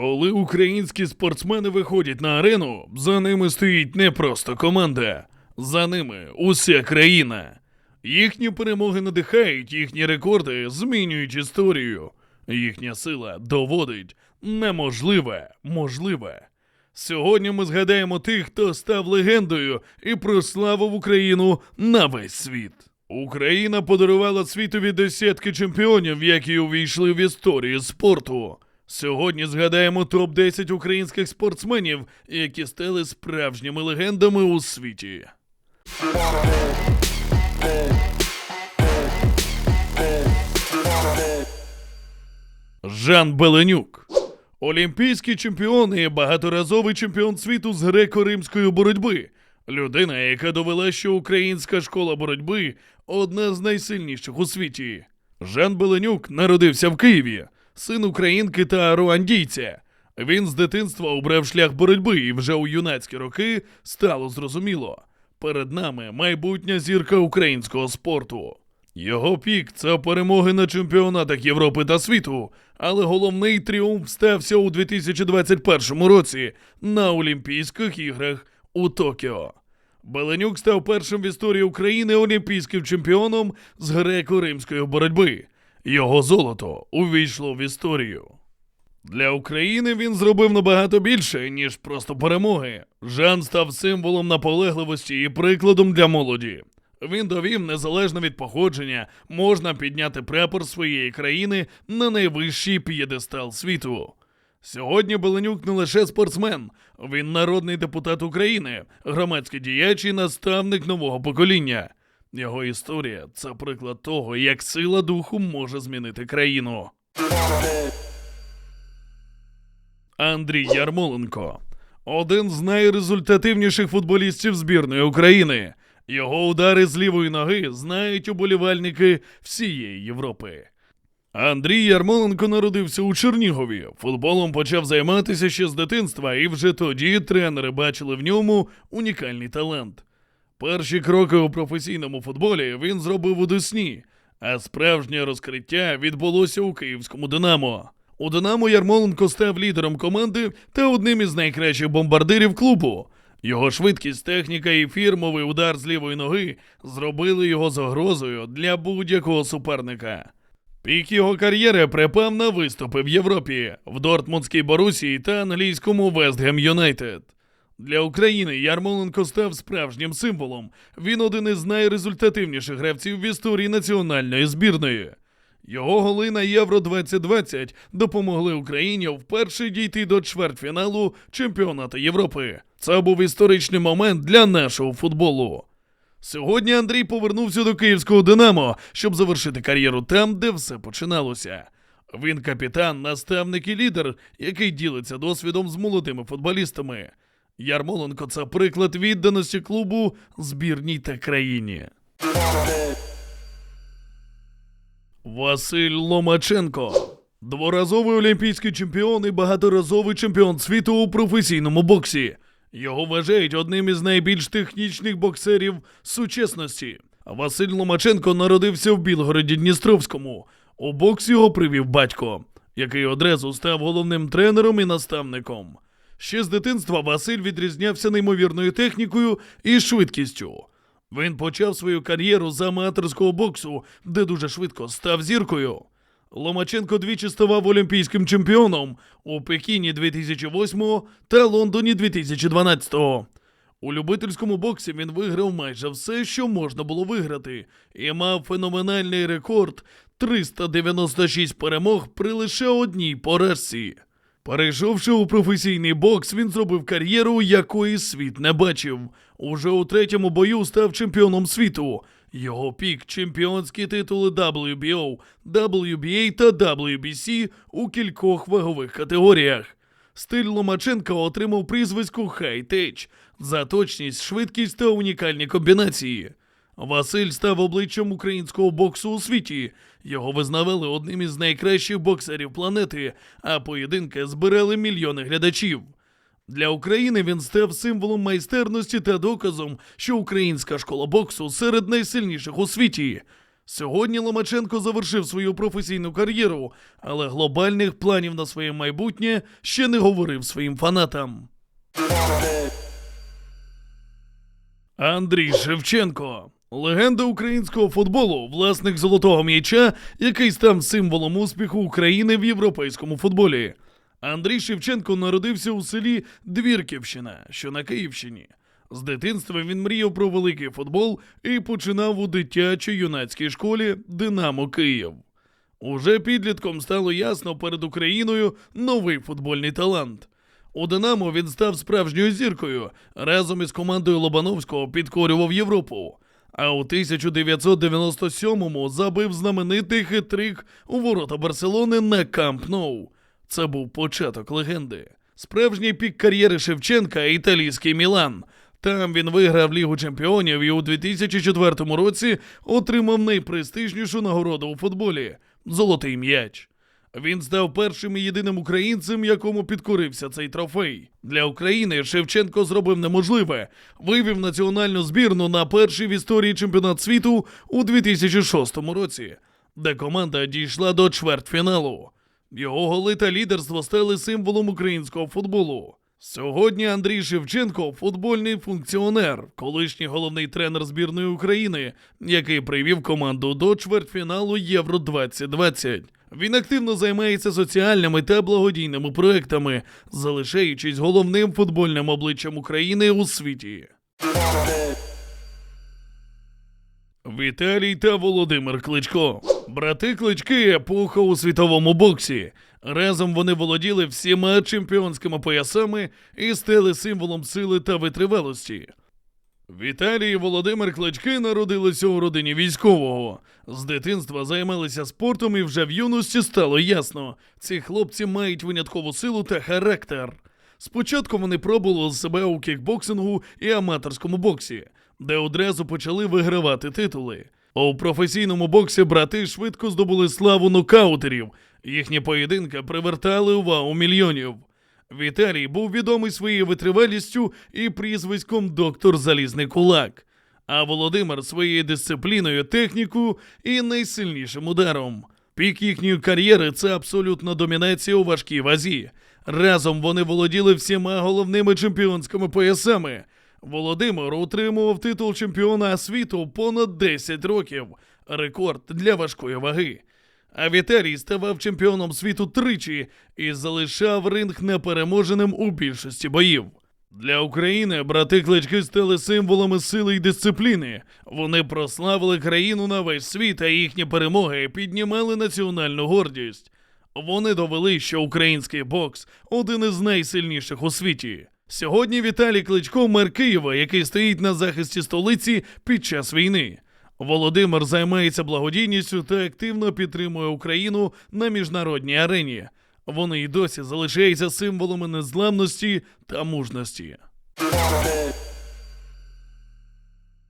Коли українські спортсмени виходять на арену, за ними стоїть не просто команда, за ними уся країна. Їхні перемоги надихають, їхні рекорди змінюють історію. Їхня сила доводить неможливе можливе. Сьогодні ми згадаємо тих, хто став легендою і прославив Україну на весь світ. Україна подарувала світові десятки чемпіонів, які увійшли в історію спорту. Сьогодні згадаємо топ-10 українських спортсменів, які стали справжніми легендами у світі. Жан Беленюк. Олімпійський чемпіон і багаторазовий чемпіон світу з греко-римської боротьби. Людина, яка довела, що українська школа боротьби одна з найсильніших у світі. Жан Беленюк народився в Києві, син українки та руандійця. Він з дитинства обрав шлях боротьби і вже у юнацькі роки стало зрозуміло. Перед нами майбутня зірка українського спорту. Його пік це перемоги на чемпіонатах Європи та світу, але головний тріумф стався у 2021 році на Олімпійських іграх у Токіо. Беленюк став першим в історії України олімпійським чемпіоном з греко-римської боротьби. Його золото увійшло в історію. Для України він зробив набагато більше, ніж просто перемоги. Жан став символом наполегливості і прикладом для молоді. Він довів, незалежно від походження, можна підняти прапор своєї країни на найвищий п'єдестал світу. Сьогодні Беленюк не лише спортсмен, він народний депутат України, громадський діяч і наставник нового покоління. Його історія це приклад того, як сила духу може змінити країну. Андрій Ярмоленко один з найрезультативніших футболістів збірної України. Його удари з лівої ноги знають уболівальники всієї Європи. Андрій Ярмоленко народився у Чернігові. Футболом почав займатися ще з дитинства, і вже тоді тренери бачили в ньому унікальний талант. Перші кроки у професійному футболі він зробив у Десні, а справжнє розкриття відбулося у київському Динамо. У Динамо Ярмоленко став лідером команди та одним із найкращих бомбардирів клубу. Його швидкість, техніка і фірмовий удар з лівої ноги зробили його загрозою для будь-якого суперника. Пік його кар'єри припав на виступи в Європі, в Дортмундській Борусії та англійському Вестгем Юнайтед. Для України Ярмоленко став справжнім символом. Він один із найрезультативніших гравців в історії національної збірної. Його голи на Євро 2020 допомогли Україні вперше дійти до чвертьфіналу чемпіонату Європи. Це був історичний момент для нашого футболу. Сьогодні Андрій повернувся до київського Динамо, щоб завершити кар'єру там, де все починалося. Він капітан, наставник і лідер, який ділиться досвідом з молодими футболістами. Ярмоленко це приклад відданості клубу, збірній та країні. Василь Ломаченко. Дворазовий олімпійський чемпіон і багаторазовий чемпіон світу у професійному боксі. Його вважають одним із найбільш технічних боксерів сучасності. Василь Ломаченко народився в Білгороді Дністровському. У бокс його привів батько, який одразу став головним тренером і наставником. Ще з дитинства Василь відрізнявся неймовірною технікою і швидкістю. Він почав свою кар'єру з аматорського боксу, де дуже швидко став зіркою. Ломаченко двічі ставав олімпійським чемпіоном у Пекіні 2008 та Лондоні 2012. У любительському боксі він виграв майже все, що можна було виграти, і мав феноменальний рекорд 396 перемог при лише одній поразці. Перейшовши у професійний бокс, він зробив кар'єру, якої світ не бачив. Уже у третьому бою став чемпіоном світу. Його пік чемпіонські титули WBO, WBA та WBC у кількох вагових категоріях. Стиль Ломаченка отримав прізвисько Хай-Теч за точність, швидкість та унікальні комбінації. Василь став обличчям українського боксу у світі. Його визнавали одним із найкращих боксерів планети, а поєдинки збирали мільйони глядачів. Для України він став символом майстерності та доказом, що українська школа боксу серед найсильніших у світі. Сьогодні Ломаченко завершив свою професійну кар'єру, але глобальних планів на своє майбутнє ще не говорив своїм фанатам. Андрій Шевченко. Легенда українського футболу, власник золотого м'яча, який став символом успіху України в європейському футболі. Андрій Шевченко народився у селі Двірківщина, що на Київщині. З дитинства він мріяв про великий футбол і починав у дитячо-юнацькій школі Динамо Київ. Уже підлітком стало ясно перед Україною новий футбольний талант. У Динамо він став справжньою зіркою, разом із командою Лобановського підкорював Європу. А у 1997-му забив знаменитий хитрик у ворота Барселони на Камп Ноу. Це був початок легенди. Справжній пік кар'єри Шевченка італійський Мілан. Там він виграв Лігу чемпіонів і у 2004 році отримав найпрестижнішу нагороду у футболі золотий м'яч. Він став першим і єдиним українцем, якому підкорився цей трофей. Для України Шевченко зробив неможливе, вивів національну збірну на перший в історії чемпіонат світу у 2006 році, де команда дійшла до чвертьфіналу. Його голи та лідерство стали символом українського футболу. Сьогодні Андрій Шевченко футбольний функціонер, колишній головний тренер збірної України, який привів команду до чвертьфіналу Євро 2020. Він активно займається соціальними та благодійними проектами, залишаючись головним футбольним обличчям України у світі. Віталій та Володимир Кличко. Брати Клички епоха у світовому боксі. Разом вони володіли всіма чемпіонськими поясами і стали символом сили та витривалості. Віталій і Володимир Клички народилися у родині військового. З дитинства займалися спортом і вже в юності стало ясно. Ці хлопці мають виняткову силу та характер. Спочатку вони пробували себе у кікбоксингу і аматорському боксі, де одразу почали вигравати титули. У професійному боксі брати швидко здобули славу нокаутерів. Їхні поєдинки привертали увагу мільйонів. Віталій був відомий своєю витривалістю і прізвиськом доктор Залізний Кулак, а Володимир своєю дисципліною, технікою і найсильнішим ударом. Пік їхньої кар'єри це абсолютна домінація у важкій вазі. Разом вони володіли всіма головними чемпіонськими поясами. Володимир утримував титул чемпіона світу понад 10 років, рекорд для важкої ваги. А Віталій ставав чемпіоном світу тричі і залишав ринг непереможеним у більшості боїв. Для України брати клички стали символами сили й дисципліни. Вони прославили країну на весь світ, а їхні перемоги піднімали національну гордість. Вони довели, що український бокс один із найсильніших у світі. Сьогодні Віталій Кличко мер Києва, який стоїть на захисті столиці під час війни. Володимир займається благодійністю та активно підтримує Україну на міжнародній арені. Вони й досі залишаються символами незламності та мужності.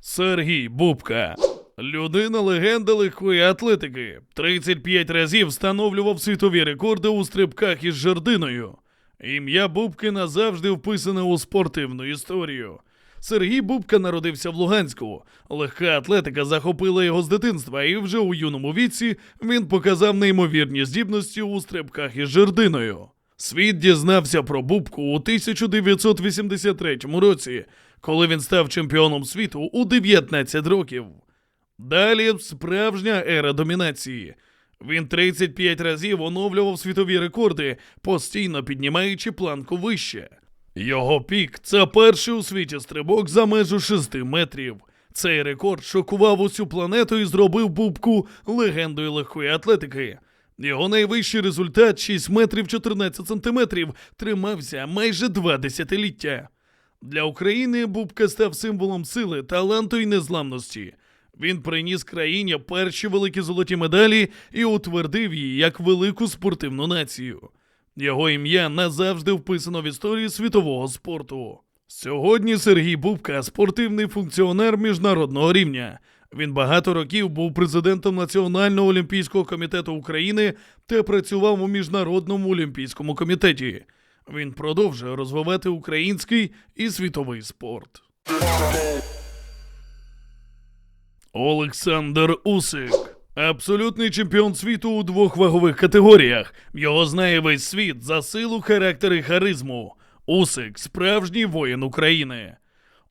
Сергій Бубка. Людина легенда легкої атлетики. 35 разів встановлював світові рекорди у стрибках із жердиною. Ім'я Бубки назавжди вписане у спортивну історію. Сергій Бубка народився в Луганську. Легка атлетика захопила його з дитинства, і вже у юному віці він показав неймовірні здібності у стрибках із жердиною. Світ дізнався про Бубку у 1983 році, коли він став чемпіоном світу у 19 років. Далі справжня ера домінації. Він 35 разів оновлював світові рекорди, постійно піднімаючи планку вище. Його пік це перший у світі стрибок за межу 6 метрів. Цей рекорд шокував усю планету і зробив Бубку легендою легкої атлетики. Його найвищий результат 6 метрів 14 сантиметрів тримався майже два десятиліття. Для України Бубка став символом сили, таланту і незламності. Він приніс країні перші великі золоті медалі і утвердив її як велику спортивну націю. Його ім'я назавжди вписано в історію світового спорту. Сьогодні Сергій Бубка спортивний функціонер міжнародного рівня. Він багато років був президентом Національного олімпійського комітету України та працював у міжнародному олімпійському комітеті. Він продовжує розвивати український і світовий спорт. Олександр Усик Абсолютний чемпіон світу у двох вагових категоріях. Його знає весь світ за силу, характер і харизму. Усик справжній воїн України.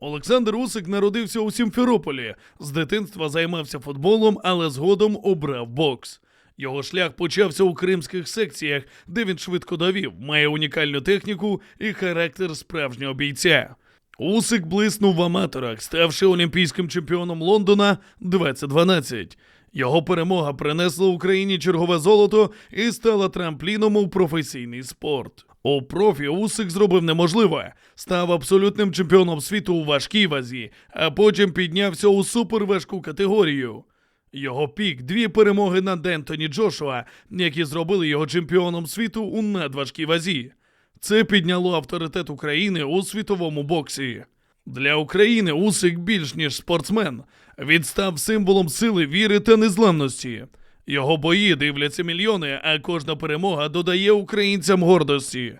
Олександр Усик народився у Сімферополі. З дитинства займався футболом, але згодом обрав бокс. Його шлях почався у кримських секціях, де він швидко довів, має унікальну техніку і характер справжнього бійця. Усик блиснув в аматорах, ставши олімпійським чемпіоном Лондона 2012. Його перемога принесла Україні чергове золото і стала трампліном у професійний спорт. У профі Усик зробив неможливе, став абсолютним чемпіоном світу у важкій вазі, а потім піднявся у суперважку категорію. Його пік дві перемоги над Ентоні Джошуа, які зробили його чемпіоном світу у надважкій вазі. Це підняло авторитет України у світовому боксі. Для України Усик більш ніж спортсмен. Він став символом сили, віри та незламності. Його бої дивляться мільйони, а кожна перемога додає українцям гордості.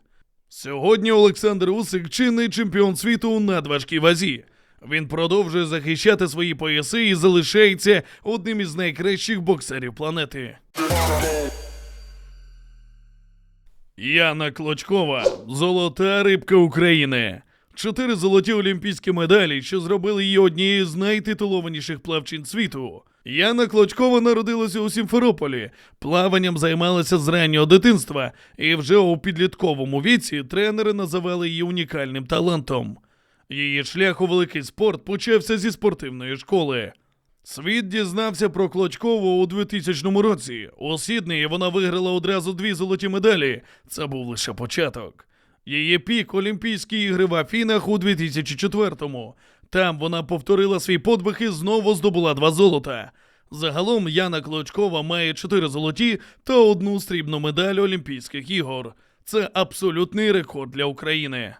Сьогодні Олександр Усик чинний чемпіон світу у надважкій вазі. Він продовжує захищати свої пояси і залишається одним із найкращих боксерів планети. Яна Клочкова золота рибка України. Чотири золоті олімпійські медалі, що зробили її однією з найтитулованіших плавчин світу. Яна Клочкова народилася у Сімферополі, плаванням займалася з раннього дитинства, і вже у підлітковому віці тренери називали її унікальним талантом. Її шлях у великий спорт почався зі спортивної школи. Світ дізнався про Клочкову у 2000 році. У Сіднеї вона виграла одразу дві золоті медалі. Це був лише початок. Її пік Олімпійські ігри в Афінах у 2004-му. Там вона повторила свій подвиг і знову здобула два золота. Загалом Яна Клочкова має чотири золоті та одну срібну медаль Олімпійських ігор. Це абсолютний рекорд для України.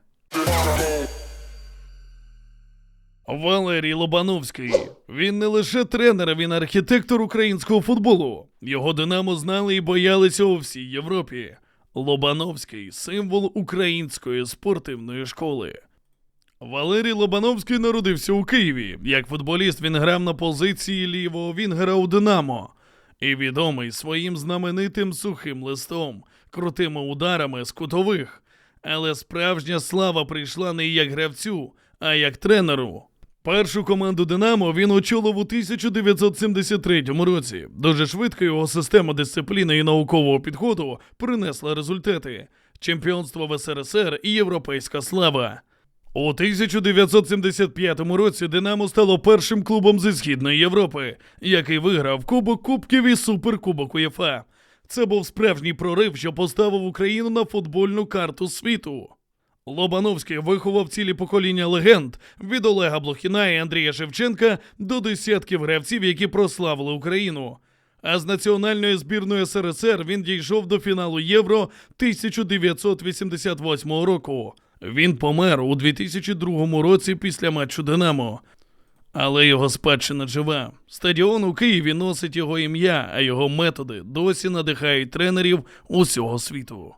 Валерій Лобановський. Він не лише тренер, він архітектор українського футболу. Його Динамо знали і боялися у всій Європі. Лобановський символ української спортивної школи. Валерій Лобановський народився у Києві. Як футболіст він грав на позиції лівого вінгера у Динамо. І відомий своїм знаменитим сухим листом, крутими ударами з кутових. Але справжня слава прийшла не як гравцю, а як тренеру. Першу команду Динамо він очолив у 1973 році. Дуже швидко його система дисципліни і наукового підходу принесла результати: чемпіонство в СРСР і європейська слава. У 1975 році Динамо стало першим клубом зі Східної Європи, який виграв Кубок Кубків і Суперкубок УЄФА. Це був справжній прорив, що поставив Україну на футбольну карту світу. Лобановський виховав цілі покоління легенд від Олега Блохіна і Андрія Шевченка до десятків гравців, які прославили Україну. А з національної збірної СРСР він дійшов до фіналу Євро 1988 року. Він помер у 2002 році після матчу Динамо. Але його спадщина жива. Стадіон у Києві носить його ім'я, а його методи досі надихають тренерів усього світу.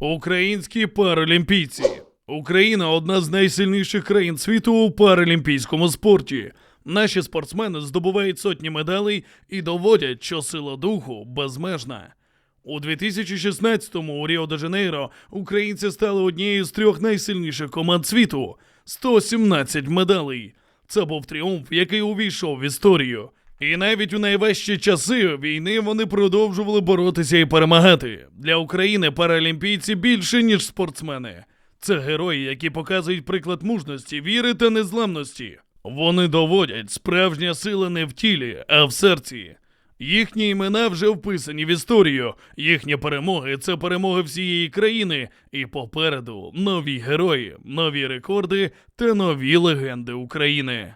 Українські паралімпійці. Україна одна з найсильніших країн світу у паралімпійському спорті. Наші спортсмени здобувають сотні медалей і доводять, що сила духу безмежна. У 2016-му у Ріо-де-Жанейро українці стали однією з трьох найсильніших команд світу 117 медалей. Це був тріумф, який увійшов в історію. І навіть у найважчі часи війни вони продовжували боротися і перемагати. Для України паралімпійці більше, ніж спортсмени. Це герої, які показують приклад мужності, віри та незламності. Вони доводять, справжня сила не в тілі, а в серці. Їхні імена вже вписані в історію. Їхні перемоги це перемоги всієї країни. І попереду нові герої, нові рекорди та нові легенди України.